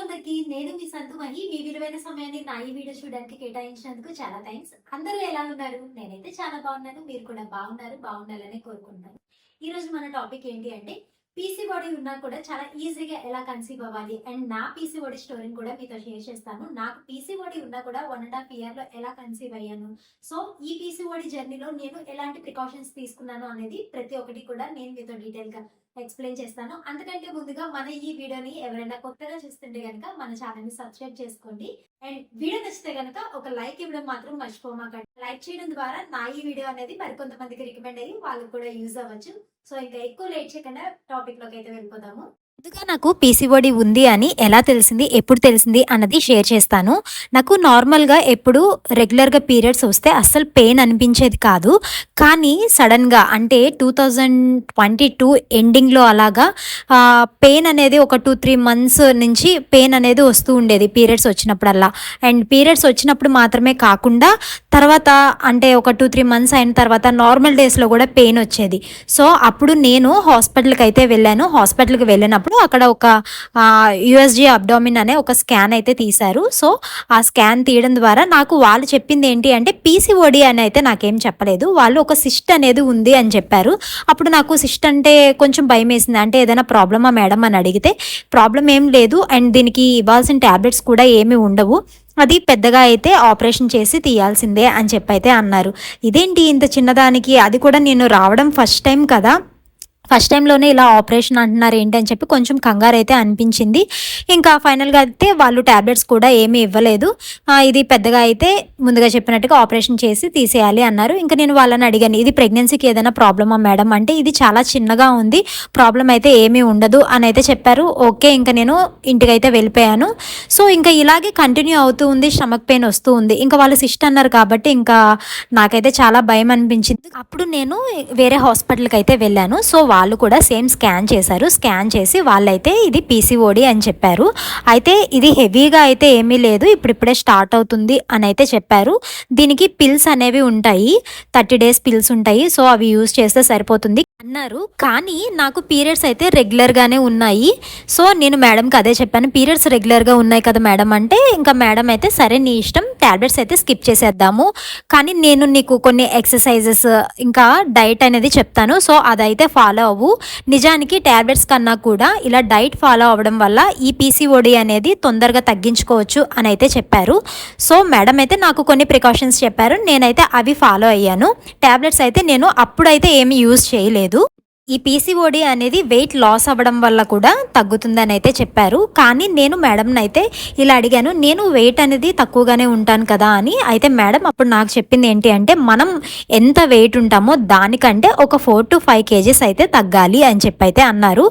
అందరికి నేను మీ సంతుమహి మీ విలువైన సమయాన్ని నా ఈ వీడియో చూడడానికి కేటాయించినందుకు చాలా థ్యాంక్స్ అందరూ ఎలా ఉన్నారు? నేనైతే చాలా బాగున్నాను. మీరు కూడా బాగున్నారు బాగుండాలని కోరుకుంటున్నాను. ఈ రోజు మన టాపిక్ ఏంటి అంటే పీసీ బాడీ ఉన్నా కూడా చాలా ఈజీగా ఎలా కన్సీవ్ అవ్వాలి? అండ్ నా పీసీ బాడీ స్టోరీని కూడా మీతో షేర్ చేస్తాను. నాకు పీసీ బాడీ ఉన్నా కూడా వన్ అండ్ హాఫ్ ఇయర్లో ఎలా కన్సీవ్ అయ్యాను? సో ఈ పీసీ బాడీ జర్నీలో నేను ఎలాంటి ప్రికాషన్స్ తీసుకున్నాను అనేది ప్రతి ఒక్కటి కూడా నేను మీతో డీటెయిల్గా ఎక్స్ప్లెయిన్ చేస్తాను. అంతకంటే ముందుగా మన ఈ వీడియోని ఎవరైనా కొత్తగా చూస్తుంటే కనుక మన ఛానల్ని సబ్స్క్రైబ్ చేసుకోండి. అండ్ వీడియో నచ్చితే కనుక ఒక లైక్ ఇవ్వడం మాత్రం మర్చిపోమాకండి. లైక్ చేయడం ద్వారా నా ఈ వీడియో అనేది మరికొంతమందికి రికమెండ్ అయ్యి వాళ్ళకి కూడా యూజ్ అవ్వచ్చు. సో ఇంకా ఎక్కువ లేట్ చేయకుండా టాపిక్లోకి అయితే వెళ్ళిపోదాము. ముందుగా నాకు పీసీఓడి ఉంది అని ఎలా తెలిసింది ఎప్పుడు తెలిసింది అన్నది షేర్ చేస్తాను. నాకు నార్మల్గా ఎప్పుడు రెగ్యులర్గా పీరియడ్స్ వస్తే అస్సలు పెయిన్ అనిపించేది కాదు. కానీ సడన్గా అంటే టూ థౌజండ్ ట్వంటీ టూ ఎండింగ్లో అలాగా పెయిన్ అనేది ఒక టూ త్రీ మంత్స్ నుంచి పెయిన్ అనేది వస్తూ ఉండేది పీరియడ్స్ వచ్చినప్పుడల్లా. అండ్ పీరియడ్స్ వచ్చినప్పుడు మాత్రమే కాకుండా తర్వాత అంటే ఒక టూ త్రీ మంత్స్ అయిన తర్వాత నార్మల్ డేస్లో కూడా పెయిన్ వచ్చేది. సో అప్పుడు నేను హాస్పిటల్కి అయితే వెళ్ళాను. హాస్పిటల్కి వెళ్ళినప్పుడు అక్కడ ఒక యుఎస్జి అబ్డామిన్ అనే ఒక స్కాన్ అయితే తీశారు. సో ఆ స్కాన్ తీయడం ద్వారా నాకు వాళ్ళు చెప్పింది ఏంటి అంటే పీసీఓడి అని అయితే నాకేం చెప్పలేదు. వాళ్ళు ఒక సిస్ట్ అనేది ఉంది అని చెప్పారు. అప్పుడు నాకు సిస్ట్ అంటే కొంచెం భయం వేసింది. అంటే ఏదైనా ప్రాబ్లమా మేడం అని అడిగితే ప్రాబ్లం ఏం లేదు. అండ్ దీనికి ఇవ్వాల్సిన ట్యాబ్లెట్స్ కూడా ఏమీ ఉండవు. అది పెద్దగా అయితే ఆపరేషన్ చేసి తీయాల్సిందే అని చెప్పైతే అన్నారు. ఇదేంటి ఇంత చిన్నదానికి? అది కూడా నేను రావడం ఫస్ట్ టైం కదా. ఫస్ట్ టైంలోనే ఇలా ఆపరేషన్ అంటున్నారు ఏంటి అని చెప్పి కొంచెం కంగారు అయితే అనిపించింది. ఇంకా ఫైనల్గా అయితే వాళ్ళు ట్యాబ్లెట్స్ కూడా ఏమీ ఇవ్వలేదు. ఇది పెద్దగా అయితే ముందుగా చెప్పినట్టుగా ఆపరేషన్ చేసి తీసేయాలి అన్నారు. ఇంకా నేను వాళ్ళని అడిగాను ఇది ప్రెగ్నెన్సీకి ఏదైనా ప్రాబ్లమా మేడం అంటే ఇది చాలా చిన్నగా ఉంది ప్రాబ్లం అయితే ఏమీ ఉండదు అని అయితే చెప్పారు. ఓకే ఇంకా నేను ఇంటికైతే వెళ్ళిపోయాను. సో ఇంకా ఇలాగే కంటిన్యూ అవుతూ ఉంది స్టమక్ పెయిన్ వస్తూ ఉంది. ఇంకా వాళ్ళు సిస్ట్ అన్నారు కాబట్టి ఇంకా నాకైతే చాలా భయం అనిపించింది. అప్పుడు నేను వేరే హాస్పిటల్కి అయితే వెళ్ళాను. సో వాళ్ళు కూడా సేమ్ స్కాన్ చేశారు. స్కాన్ చేసి వాళ్ళైతే ఇది పీసీఓడి అని చెప్పారు. అయితే ఇది హెవీగా అయితే ఏమీ లేదు. ఇప్పుడిప్పుడే స్టార్ట్ అవుతుంది అని అయితే చెప్పారు. దీనికి పిల్స్ అనేవి ఉంటాయి. థర్టీ డేస్ పిల్స్ ఉంటాయి. సో అవి యూజ్ చేస్తే సరిపోతుంది. అన్నారు. కానీ నాకు పీరియడ్స్ అయితే రెగ్యులర్గానే ఉన్నాయి. సో నేను మేడంకి అదే చెప్పాను పీరియడ్స్ రెగ్యులర్గా ఉన్నాయి కదా మేడం అంటే ఇంకా మేడం అయితే సరే నీ ఇష్టం ట్యాబ్లెట్స్ అయితే స్కిప్ చేసేద్దాము. కానీ నేను నీకు కొన్ని ఎక్సర్సైజెస్ ఇంకా డైట్ అనేది చెప్తాను. సో అదైతే ఫాలో అవ్వు. నిజానికి ట్యాబ్లెట్స్ కన్నా కూడా ఇలా డైట్ ఫాలో అవ్వడం వల్ల ఈ పీసీఓడి అనేది తొందరగా తగ్గించుకోవచ్చు అని అయితే చెప్పారు. సో మేడం అయితే నాకు కొన్ని ప్రికాషన్స్ చెప్పారు. నేనైతే అవి ఫాలో అయ్యాను. ట్యాబ్లెట్స్ అయితే నేను అప్పుడైతే ఏమి యూజ్ చేయలేదు. ಅದು ఈ పీసీఓడి అనేది వెయిట్ లాస్ అవ్వడం వల్ల కూడా తగ్గుతుందని అయితే చెప్పారు. కానీ నేను మేడంని అయితే ఇలా అడిగాను నేను వెయిట్ అనేది తక్కువగానే ఉంటాను కదా అని. అయితే మేడం అప్పుడు నాకు చెప్పింది ఏంటి అంటే మనం ఎంత వెయిట్ ఉంటామో దానికంటే ఒక ఫోర్ టు ఫైవ్ కేజీస్ అయితే తగ్గాలి అని చెప్పి అయితే అన్నారు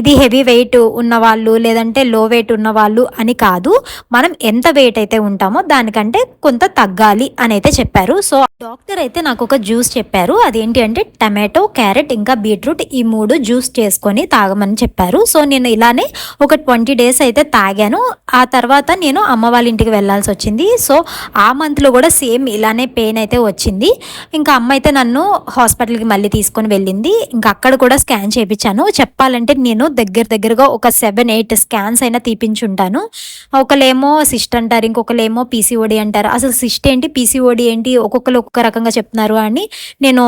ఇది హెవీ వెయిట్ ఉన్నవాళ్ళు లేదంటే లో వెయిట్ ఉన్నవాళ్ళు అని కాదు. మనం ఎంత వెయిట్ అయితే ఉంటామో దానికంటే కొంత తగ్గాలి అని అయితే చెప్పారు. సో డాక్టర్ అయితే నాకు ఒక జ్యూస్ చెప్పారు. అదేంటి అంటే టమాటో క్యారెట్ ఇంకా బీట్రూట్ ఈ మూడు జ్యూస్ చేసుకొని తాగమని చెప్పారు. సో నేను ఇలానే ఒక ట్వంటీ డేస్ అయితే తాగాను. ఆ తర్వాత నేను అమ్మ వాళ్ళ ఇంటికి వెళ్ళాల్సి వచ్చింది. సో ఆ మంత్లో కూడా సేమ్ ఇలానే పెయిన్ అయితే వచ్చింది. ఇంకా అమ్మ అయితే నన్ను హాస్పిటల్కి మళ్ళీ తీసుకొని వెళ్ళింది. ఇంకా అక్కడ కూడా స్కాన్ చేయించాను. చెప్పాలంటే నేను దగ్గర దగ్గరగా ఒక సెవెన్ ఎయిట్ స్కాన్స్ అయినా తీపించుంటాను ఒకళ్ళేమో సిస్ట్ అంటారు ఇంకొకళ్ళేమో పీసీఓడి అంటారు. అసలు సిస్ట్ ఏంటి పీసీఓడి ఏంటి ఒక్కొక్కరు ఒక్కొక్క రకంగా చెప్తున్నారు అని నేను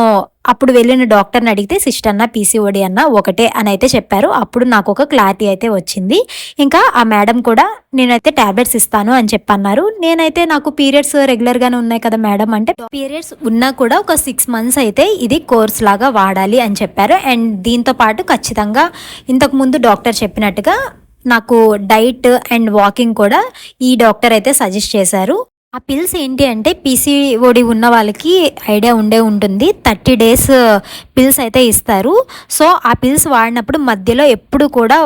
అప్పుడు వెళ్ళిన డాక్టర్ని అడిగితే సిస్ట్ అన్న పీసీఓడి అన్న ఒకటే అని అయితే చెప్పారు. అప్పుడు నాకు ఒక క్లారిటీ అయితే వచ్చింది. ఇంకా ఆ మేడం కూడా నేనైతే టాబ్లెట్స్ ఇస్తాను అని చెప్పన్నారు. నేనైతే నాకు పీరియడ్స్ రెగ్యులర్గానే ఉన్నాయి కదా మేడం అంటే పీరియడ్స్ ఉన్నా కూడా ఒక సిక్స్ మంత్స్ అయితే ఇది కోర్స్ లాగా వాడాలి అని చెప్పారు. అండ్ దీంతో పాటు ఖచ్చితంగా ఇంతకుముందు డాక్టర్ చెప్పినట్టుగా నాకు డైట్ అండ్ వాకింగ్ కూడా ఈ డాక్టర్ అయితే సజెస్ట్ చేశారు. ఆ పిల్స్ ఏంటి అంటే పీసీఓడి ఉన్న వాళ్ళకి ఐడియా ఉండే ఉంటుంది. థర్టీ డేస్ పిల్స్ అయితే ఇస్తారు. సో ఆ పిల్స్ వాడినప్పుడు మధ్యలో ఎప్పుడు కూడా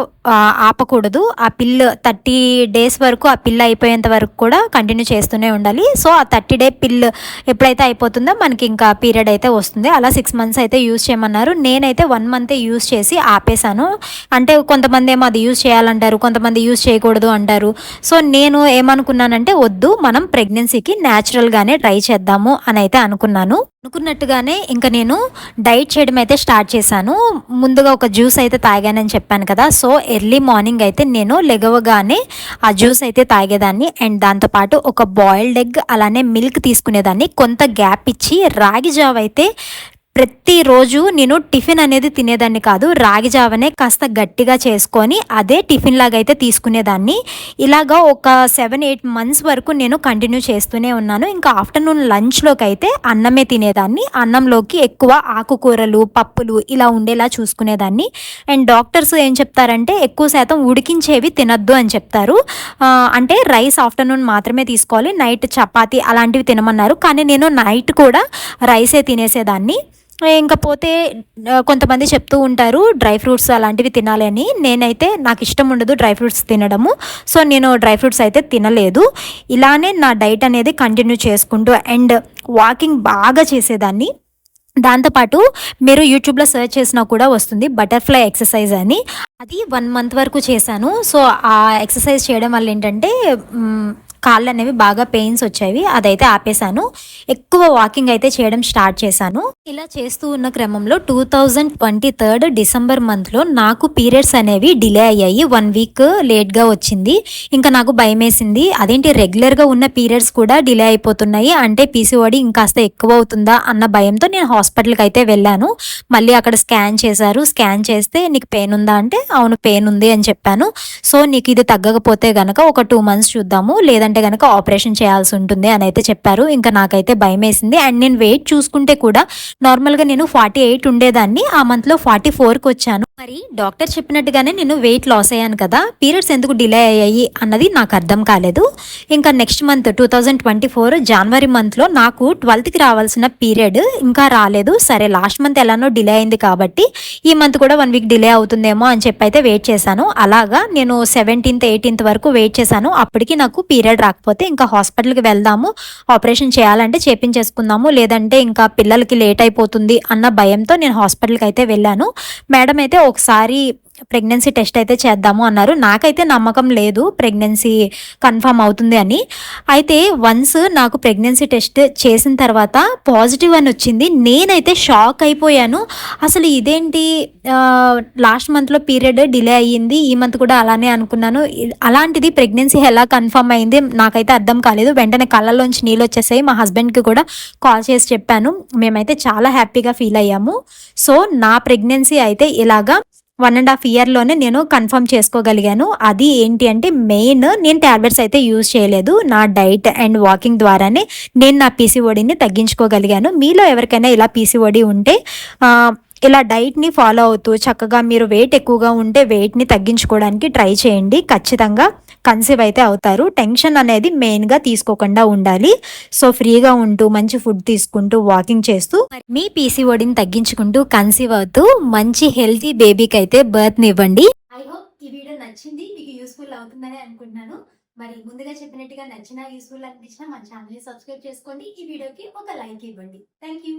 ఆపకూడదు. ఆ పిల్ థర్టీ డేస్ వరకు ఆ పిల్ అయిపోయేంత వరకు కూడా కంటిన్యూ చేస్తూనే ఉండాలి. సో ఆ థర్టీ డే పిల్ ఎప్పుడైతే అయిపోతుందో మనకి ఇంకా పీరియడ్ అయితే వస్తుంది. అలా సిక్స్ మంత్స్ అయితే యూజ్ చేయమన్నారు. నేనైతే వన్ మంత్ యూజ్ చేసి ఆపేశాను. అంటే కొంతమంది ఏమో అది యూజ్ చేయాలంటారు కొంతమంది యూజ్ చేయకూడదు అంటారు. సో నేను ఏమనుకున్నానంటే వద్దు మనం ప్రెగ్నెంట్ ప్రెగ్నెన్సీకి న్యాచురల్గానే ట్రై చేద్దాము అని అయితే అనుకున్నాను. అనుకున్నట్టుగానే ఇంకా నేను డైట్ చేయడం అయితే స్టార్ట్ చేశాను. ముందుగా ఒక జ్యూస్ అయితే తాగానని చెప్పాను కదా సో ఎర్లీ మార్నింగ్ అయితే నేను లెగవగానే ఆ జ్యూస్ అయితే తాగేదాన్ని. అండ్ దాంతోపాటు ఒక బాయిల్డ్ ఎగ్ అలానే మిల్క్ తీసుకునేదాన్ని. కొంత గ్యాప్ ఇచ్చి రాగి జావ అయితే ప్రతిరోజు నేను టిఫిన్ అనేది తినేదాన్ని కాదు రాగి జావనే కాస్త గట్టిగా చేసుకొని అదే టిఫిన్ లాగా అయితే తీసుకునేదాన్ని. ఇలాగా ఒక సెవెన్ ఎయిట్ మంత్స్ వరకు నేను కంటిన్యూ చేస్తూనే ఉన్నాను. ఇంకా ఆఫ్టర్నూన్ లంచ్లోకి అయితే అన్నమే తినేదాన్ని. అన్నంలోకి ఎక్కువ ఆకుకూరలు పప్పులు ఇలా ఉండేలా చూసుకునేదాన్ని. అండ్ డాక్టర్స్ ఏం చెప్తారంటే ఎక్కువ శాతం ఉడికించేవి తినద్దు అని చెప్తారు. అంటే రైస్ ఆఫ్టర్నూన్ మాత్రమే తీసుకోవాలి. నైట్ చపాతి అలాంటివి తినమన్నారు. కానీ నేను నైట్ కూడా రైసే తినేసేదాన్ని. ఇంకా పోతే కొంతమంది చెప్తూ ఉంటారు డ్రై ఫ్రూట్స్ అలాంటివి తినాలి అని. నేనైతే నాకు ఇష్టం ఉండదు డ్రై ఫ్రూట్స్ తినడము. సో నేను డ్రై ఫ్రూట్స్ అయితే తినలేదు. ఇలానే నా డైట్ అనేది కంటిన్యూ చేసుకుంటూ అండ్ వాకింగ్ బాగా చేసేదాన్ని. దాంతోపాటు మీరు యూట్యూబ్లో సెర్చ్ చేసినా కూడా వస్తుంది బటర్ఫ్లై ఎక్సర్సైజ్ అని. అది వన్ మంత్ వరకు చేశాను. సో ఆ ఎక్సర్సైజ్ చేయడం వల్ల ఏంటంటే కాళ్ళు అనేవి బాగా పెయిన్స్ వచ్చేవి అదైతే ఆపేశాను. ఎక్కువ వాకింగ్ అయితే చేయడం స్టార్ట్ చేశాను. ఇలా చేస్తూ ఉన్న క్రమంలో two thousand twenty third December మంత్లో నాకు పీరియడ్స్ అనేవి డిలే అయ్యాయి. వన్ వీక్ లేట్గా వచ్చింది. ఇంకా నాకు భయం వేసింది అదేంటి రెగ్యులర్గా ఉన్న పీరియడ్స్ కూడా డిలే అయిపోతున్నాయి. అంటే పీసీఓడి ఇంకాస్త ఎక్కువ అవుతుందా అన్న భయంతో నేను హాస్పిటల్కి అయితే వెళ్ళాను. మళ్ళీ అక్కడ స్కాన్ చేశారు. స్కాన్ చేస్తే నీకు పెయిన్ ఉందా అంటే అవును పెయిన్ ఉంది అని చెప్పాను. సో నీకు ఇది తగ్గకపోతే గనక ఒక టూ మంత్స్ చూద్దాము. లేదంటే గనక ఆపరేషన్ చేయాల్సి ఉంటుంది అని అయితే చెప్పారు. ఇంకా నాకైతే భయం వేసింది అండ్ నేను వెయిట్ చూసుకుంటే కూడా నార్మల్గా నేను ఫార్టీ ఎయిట్ ఉండేదాన్ని. ఆ మంత్లో ఫార్టీ ఫోర్కి వచ్చాను. మరి డాక్టర్ చెప్పినట్టుగానే నేను వెయిట్ లాస్ అయ్యాను కదా. పీరియడ్స్ ఎందుకు డిలే అయ్యాయి అన్నది నాకు అర్థం కాలేదు. ఇంకా next month two thousand twenty four జనవరి మంత్లో నాకు ట్వెల్త్కి రావాల్సిన పీరియడ్ ఇంకా రాలేదు. సరే లాస్ట్ మంత్ ఎలానో డిలే అయింది కాబట్టి ఈ మంత్ కూడా వన్ వీక్ డిలే అవుతుందేమో అని చెప్పి అయితే వెయిట్ చేశాను. అలాగా నేను సెవెంటీన్త్ ఎయిటీన్త్ వరకు వెయిట్ చేశాను. అప్పటికి నాకు పీరియడ్ రాకపోతే ఇంకా హాస్పిటల్కి వెళ్దాము ఆపరేషన్ చేయాలంటే చేపించేసుకుందాము లేదంటే ఇంకా పిల్లలకి లేట్ అయిపోతుంది అన్న భయంతో నేను హాస్పిటల్కి అయితే వెళ్ళాను. మేడం అయితే ఒకసారి ప్రెగ్నెన్సీ టెస్ట్ అయితే చేద్దాము అన్నారు. నాకైతే నమ్మకం లేదు ప్రెగ్నెన్సీ కన్ఫర్మ్ అవుతుంది అని. అయితే వన్స్ నాకు ప్రెగ్నెన్సీ టెస్ట్ చేసిన తర్వాత పాజిటివ్ అని వచ్చింది. నేనైతే షాక్ అయిపోయాను. అసలు ఇదేంటి? లాస్ట్ మంత్లో పీరియడ్ డిలే అయ్యింది. ఈ మంత్ కూడా అలానే అనుకున్నాను. అలాంటిది ప్రెగ్నెన్సీ ఎలా కన్ఫర్మ్ అయింది నాకైతే అర్థం కాలేదు. వెంటనే కళ్ళల్లోంచి నీళ్ళు వచ్చేసాయి. మా హస్బెండ్కి కూడా కాల్ చేసి చెప్పాను. మేమైతే చాలా హ్యాపీగా ఫీల్ అయ్యాము. సో నా ప్రెగ్నెన్సీ అయితే ఇలాగా వన్ అండ్ హాఫ్ ఇయర్లోనే నేను కన్ఫర్మ్ చేసుకోగలిగాను. అది ఏంటి అంటే మెయిన్ నేను ట్యాబ్లెట్స్ అయితే యూజ్ చేయలేదు. నా డైట్ అండ్ వాకింగ్ ద్వారానే నేను నా పీసీఓడిని తగ్గించుకోగలిగాను. మీలో ఎవరికైనా ఇలా పీసీఓడి ఉంటే ఇలా డైట్ని ఫాలో అవుతూ చక్కగా మీరు వెయిట్ ఎక్కువగా ఉంటే వెయిట్ని తగ్గించుకోవడానికి ట్రై చేయండి. ఖచ్చితంగా కన్సీవ్ అయితే అవుతారు. టెన్షన్ అనేది మెయిన్గా తీసుకోకుండా ఉండాలి. సో ఫ్రీగా ఉంటూ మంచి ఫుడ్ తీసుకుంటూ వాకింగ్ చేస్తూ మీ పీసీఓడిని తగ్గించుకుంటూ కన్సీవ్ అవుతూ మంచి హెల్తీ బేబీకి అయితే బర్త్ని ఇవ్వండి. ఐ హోప్ ఈ వీడియో నచ్చింది. మీకు యూస్ఫుల్ అవుతుందని అనుకుంటున్నాను. మరి ముందుగా చెప్పినట్టుగా నచ్చినా యూస్ఫుల్ అనిపించినా మా ఛానల్ని సబ్స్క్రైబ్ చేసుకోండి. ఈ వీడియోకి ఒక లైక్ ఇవ్వండి. Thank you